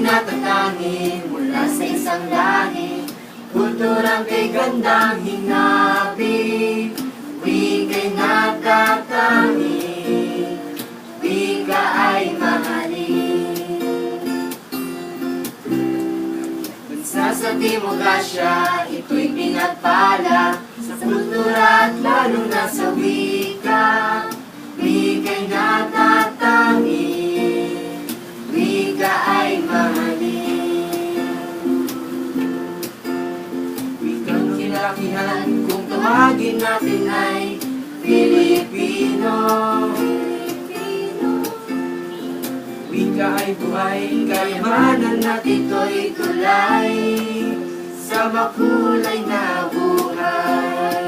natatangin mula sa isang lahi Kulturang kay gandang hinabi. Wika'y natatangin Wika ay mahalin. Bansa sa Timog Asya, ito'y pinagpala tawagin natin ay Pilipino. Wika ay buhay, kayamanan at ito'y tulay Sa makulay na buhay.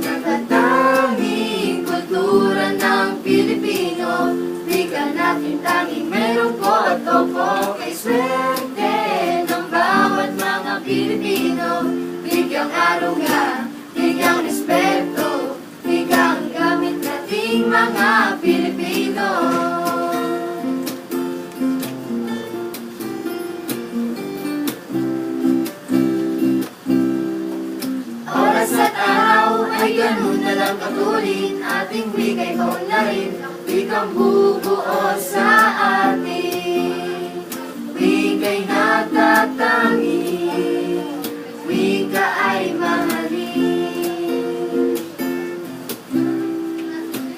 Natatanging kultura ng Pilipino Wika natin tanging meron po at opo ganun na lang katulin Ating wika'y kaunlarin Wikang bubuo sa atin. Wika'y natatangi Wika ay mahalin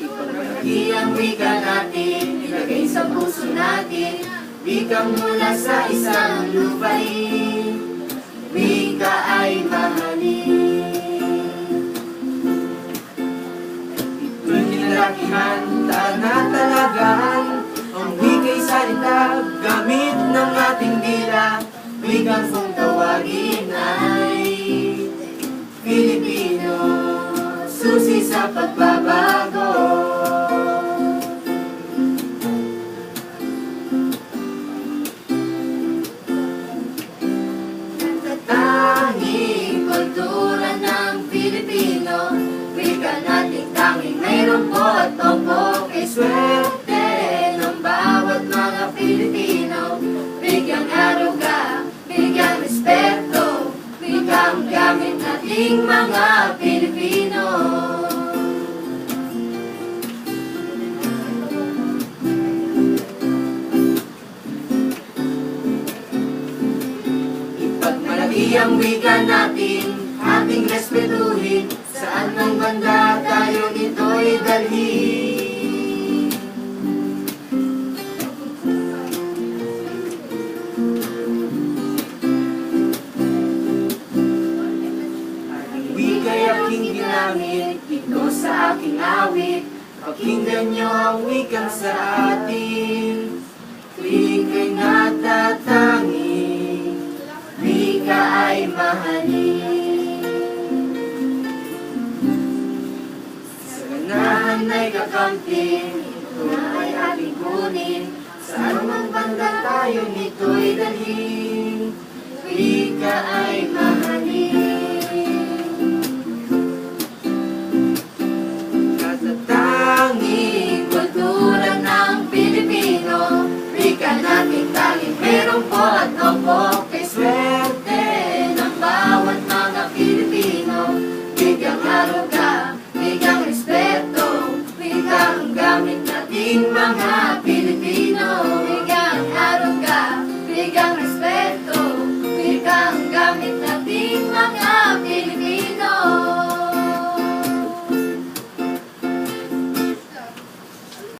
Ipagpagi ang wika natin Ilagay sa puso natin. Wikang mula sa isang lupain Wikang kung tawagin ay Pilipino Susi sa pagbabago. Tanging kultura ng Pilipino Wika nating tanging mayroon po. at opo ang gamit nating mga Pilipino. Ipagmalaki ang wika natin, ating respetuhin. Saan mang banda tayo nito'y dalhin Wika'y aking ginamit, ito sa aking awit. Pakinggan niyo ang wikang sa atin. Wika'y natatangi Wika ay mahalin. Sa ganahan ay kakamping Ito ay ating kunin. Sa anumang banda tayo nito'y dalhin. Wika ay mahalin at opo kay swerte mga Pilipino. Bigang haruga, bigang respeto, bigang gamit nating mga Pilipino. Bigang haruga, bigang respeto, bigang gamit